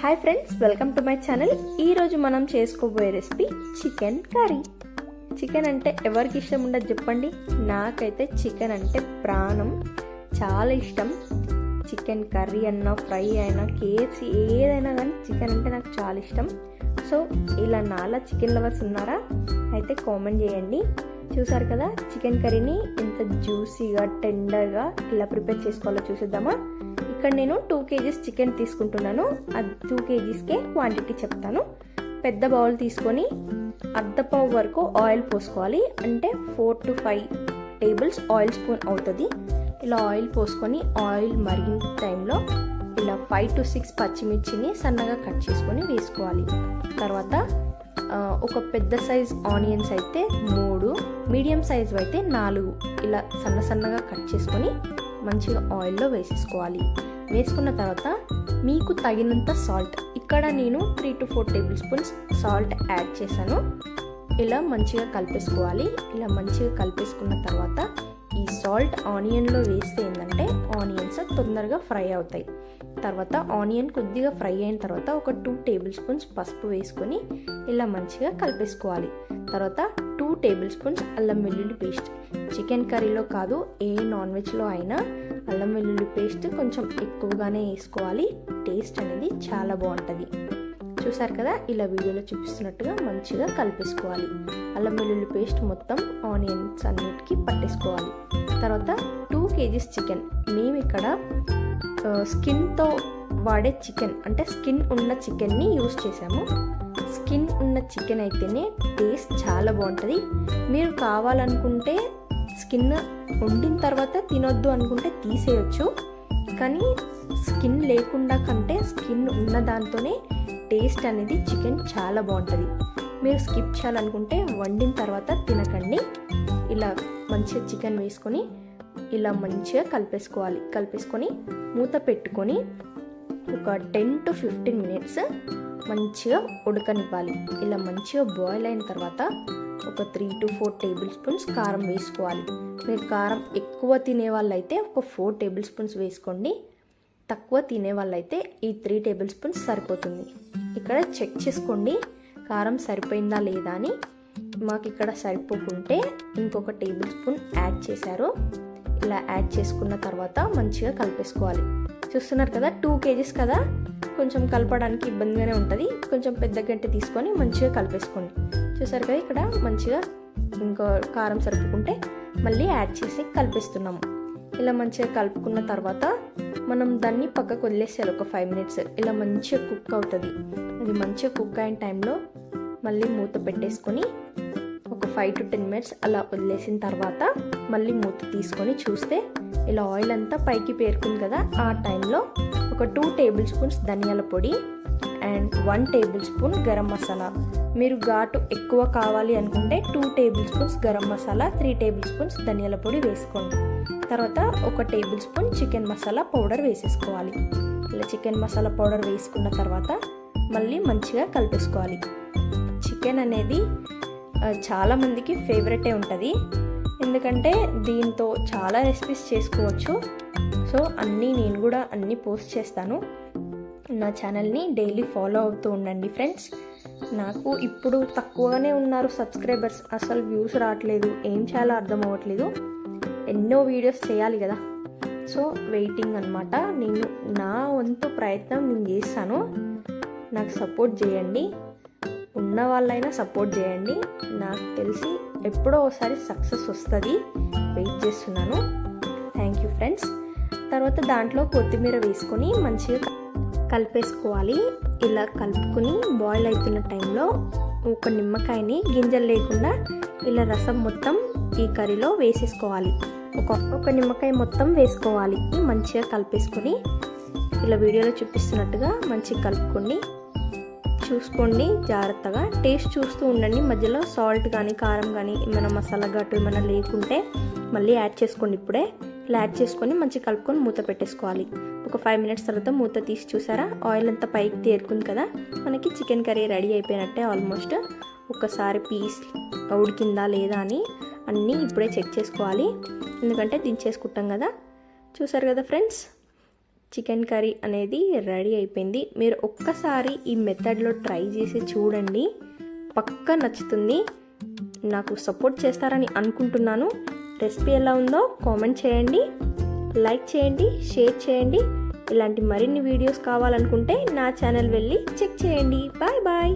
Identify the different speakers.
Speaker 1: Hi friends welcome to my channel ఈరోజు మనం చేసుకోబోయే రెసిపీ చికెన్ కర్రీ చికెన్ అంటే ఎవరికి ఇష్టం ఉండదు చెప్పండి. నాకైతే చికెన్ అంటే ప్రాణం. చాలా ఇష్టం. చికెన్ కర్రీ అన్నా ఫ్రై అయినా కేఎఫ్సి ఏదైనా కానీ చికెన్ అంటే నాకు చాలా ఇష్టం. సో ఇలా నాలా చికెన్ లవర్స్ ఉన్నారా? అయితే కామెంట్ చేయండి. చూసారు కదా చికెన్ కర్రీని ఎంత జ్యూసీగా టెండర్గా ఇలా ప్రిపేర్ చేసుకోవాలో చూసేద్దామా? ఇక్కడ నేను టూ కేజీస్ చికెన్ తీసుకుంటున్నాను. అది టూ కేజీస్కే క్వాంటిటీ చెప్తాను. పెద్ద బౌల్ తీసుకొని అర్ధ పావు వరకు ఆయిల్ పోసుకోవాలి. అంటే four to five tables oil spoon అవుతుంది. ఇలా ఆయిల్ పోసుకొని ఆయిల్ మరిగిన టైంలో ఇలా ఫైవ్ టు సిక్స్ పచ్చిమిర్చిని సన్నగా కట్ చేసుకొని వేసుకోవాలి. తర్వాత ఒక పెద్ద సైజ్ ఆనియన్స్ అయితే మూడు మీడియం సైజ్ అయితే నాలుగు. ఇలా సన్న సన్నగా కట్ చేసుకొని మంచిగా ఆయిల్లో వేసేసుకోవాలి. వేసుకున్న తర్వాత మీకు తగినంత సాల్ట్. ఇక్కడ నేను three to four tablespoons salt add చేశాను. ఇలా మంచిగా కలిపేసుకోవాలి. ఇలా మంచిగా కలిపేసుకున్న తర్వాత ఈ సాల్ట్ ఆనియన్లో వేస్తే ఏంటంటే ఆనియన్స్ తొందరగా ఫ్రై అవుతాయి. తర్వాత ఆనియన్ కొద్దిగా ఫ్రై అయిన తర్వాత ఒక టూ టేబుల్ స్పూన్స్ పసుపు వేసుకొని ఇలా మంచిగా కలిపేసుకోవాలి. తర్వాత టూ టేబుల్ స్పూన్స్ అల్లం వెల్లుల్లి పేస్ట్. చికెన్ కర్రీలో కాదు ఏ నాన్ వెజ్లో అయినా అల్లం వెల్లుల్లి పేస్ట్ కొంచెం ఎక్కువగానే వేసుకోవాలి. టేస్ట్ అనేది చాలా బాగుంటుంది. చూసారు కదా ఇలా వీడియోలో చూపిస్తున్నట్టుగా మంచిగా కలిపేసుకోవాలి. అల్లం వెల్లుల్లి పేస్ట్ మొత్తం ఆనియన్స్ అన్నిటికీ పట్టేసుకోవాలి. తర్వాత టూ కేజీస్ చికెన్. మేము ఇక్కడ స్కిన్తో వాడే చికెన్ అంటే స్కిన్ ఉన్న చికెన్ని యూస్ చేసాము స్కిన్ ఉన్న చికెన్ అయితేనే టేస్ట్ చాలా బాగుంటుంది. మీరు కావాలనుకుంటే స్కిన్ వండిన తర్వాత తినొద్దు అనుకుంటే తీసేయచ్చు. కానీ స్కిన్ లేకుండా కంటే స్కిన్ ఉన్న దాంతోనే టేస్ట్ అనేది చికెన్ చాలా బాగుంటుంది. మీరు స్కిప్ చేయాలనుకుంటే వండిన తర్వాత తినకండి. ఇలా మంచిగా చికెన్ వేసుకొని ఇలా మంచిగా కలిపేసుకోవాలి. కలిపేసుకొని మూత పెట్టుకొని ఒక టెన్ టు ఫిఫ్టీన్ మినిట్స్ మంచిగా ఉడకనివ్వాలి. ఇలా మంచిగా బాయిల్ అయిన తర్వాత ఒక three to four table spoons కారం వేసుకోవాలి. మీరు కారం ఎక్కువ తినే వాళ్ళైతే ఒక ఫోర్ టేబుల్ స్పూన్స్ వేసుకోండి. తక్కువ తినే వాళ్ళైతే ఈ త్రీ టేబుల్ స్పూన్స్ సరిపోతుంది. ఇక్కడ చెక్ చేసుకోండి కారం సరిపోయిందా లేదా అని. మాకు ఇక్కడ సరిపోకుంటే ఇంకొక టేబుల్ స్పూన్ యాడ్ చేశారు. ఇలా యాడ్ చేసుకున్న తర్వాత మంచిగా కలిపేసుకోవాలి. చూస్తున్నారు కదా టూ కేజీస్ కదా? కొంచెం కలపడానికి ఇబ్బందిగానే ఉంటుంది. కొంచెం పెద్ద గంటె తీసుకొని మంచిగా కలిపేసుకోండి. చూసారు కదా ఇక్కడ మంచిగా ఇంకో కారం సరుపుకుంటే మళ్ళీ యాడ్ చేసి కలిపిస్తున్నాము. ఇలా మంచిగా కలుపుకున్న తర్వాత మనం దాన్ని పక్కకు వదిలేసేయాలి ఒక ఫైవ్ మినిట్స్ ఇలా మంచిగా కుక్ అవుతుంది. అది మంచిగా కుక్ అయిన టైంలో మళ్ళీ మూత పెట్టేసుకొని ఫైవ్ టు టెన్ మినిట్స్ అలా వదిలేసిన తర్వాత మళ్ళీ మూత తీసుకొని చూస్తే ఇలా ఆయిల్ అంతా పైకి పేరుకుంది కదా ఆ టైంలో ఒక టూ టేబుల్ స్పూన్స్ ధనియాల పొడి and one tablespoon garam masala. మీరు ఘాటు ఎక్కువ కావాలి అనుకుంటే two tablespoons garam masala three tablespoons ధనియాల పొడి వేసుకోండి. తర్వాత ఒక table spoon chicken masala powder వేసేసుకోవాలి. ఇలా చికెన్ మసాలా పౌడర్ వేసుకున్న తర్వాత మళ్ళీ మంచిగా కలిపేసుకోవాలి. చికెన్ అనేది చాలామందికి ఫేవరెటే ఉంటుంది. ఎందుకంటే దీంతో చాలా రెసిపీస్ చేసుకోవచ్చు. సో అన్నీ నేను కూడా అన్నీ పోస్ట్ చేస్తాను. నా ఛానల్ని డైలీ ఫాలో అవుతూ ఉండండి ఫ్రెండ్స్ నాకు ఇప్పుడు తక్కువగానే ఉన్నారు సబ్స్క్రైబర్స్ అసలు వ్యూస్ రావట్లేదు. ఏం చేయాలో అర్థం అవ్వట్లేదు. ఎన్నో వీడియోస్ చేయాలి కదా. సో వెయిటింగ్ అనమాట నేను నా వంతు ప్రయత్నం నేను చేస్తాను. నాకు సపోర్ట్ చేయండి. ఉన్న వాళ్ళైనా సపోర్ట్ చేయండి. నాకు తెలిసి ఎప్పుడో ఒకసారి సక్సెస్ వస్తుంది. వెయిట్ చేస్తున్నాను. Thank you friends. తర్వాత దాంట్లో కొత్తిమీర వేసుకొని మంచిగా కలిపేసుకోవాలి. ఇలా కలుపుకొని బాయిల్ అవుతున్న టైంలో ఒక నిమ్మకాయని గింజలు లేకుండా ఇలా రసం మొత్తం ఈ కర్రీలో వేసేసుకోవాలి. ఒక ఒక నిమ్మకాయ మొత్తం వేసుకోవాలి. మంచిగా కలిపేసుకొని ఇలా వీడియోలో చూపిస్తున్నట్టుగా మంచిగా కలుపుకొని చూసుకోండి. జాగ్రత్తగా టేస్ట్ చూస్తూ ఉండండి. మధ్యలో సాల్ట్ కానీ కారం కానీ ఏమైనా మసాలా ఘాటు ఏమైనా లేకుంటే మళ్ళీ యాడ్ చేసుకోండి ఇప్పుడే. ఇలా యాడ్ చేసుకొని మంచిగా కలుపుకొని మూత పెట్టేసుకోవాలి. ఒక ఫైవ్ మినిట్స్ తర్వాత మూత తీసి చూసారా? ఆయిల్ అంతా పైకి తేరుకుంది కదా? మనకి చికెన్ కర్రీ రెడీ అయిపోయినట్టే ఆల్మోస్ట్. ఒకసారి పీస్ ఉడికిందా లేదా అని అన్నీ ఇప్పుడే చెక్ చేసుకోవాలి. ఎందుకంటే దించేసుకుంటాం కదా. చూసారు కదా ఫ్రెండ్స్? చికెన్ కర్రీ అనేది రెడీ అయిపోయింది. మీరు ఒక్కసారి ఈ మెథడ్లో ట్రై చేసి చూడండి. పక్కా నచ్చుతుంది. నాకు సపోర్ట్ చేస్తారని అనుకుంటున్నాను. రెసిపీ ఎలా ఉందో కామెంట్ చేయండి. లైక్ చేయండి షేర్ చేయండి. ఇలాంటి మరిన్ని వీడియోస్ కావాలనుకుంటే నా ఛానల్ వెళ్ళి చెక్ చేయండి. Bye bye.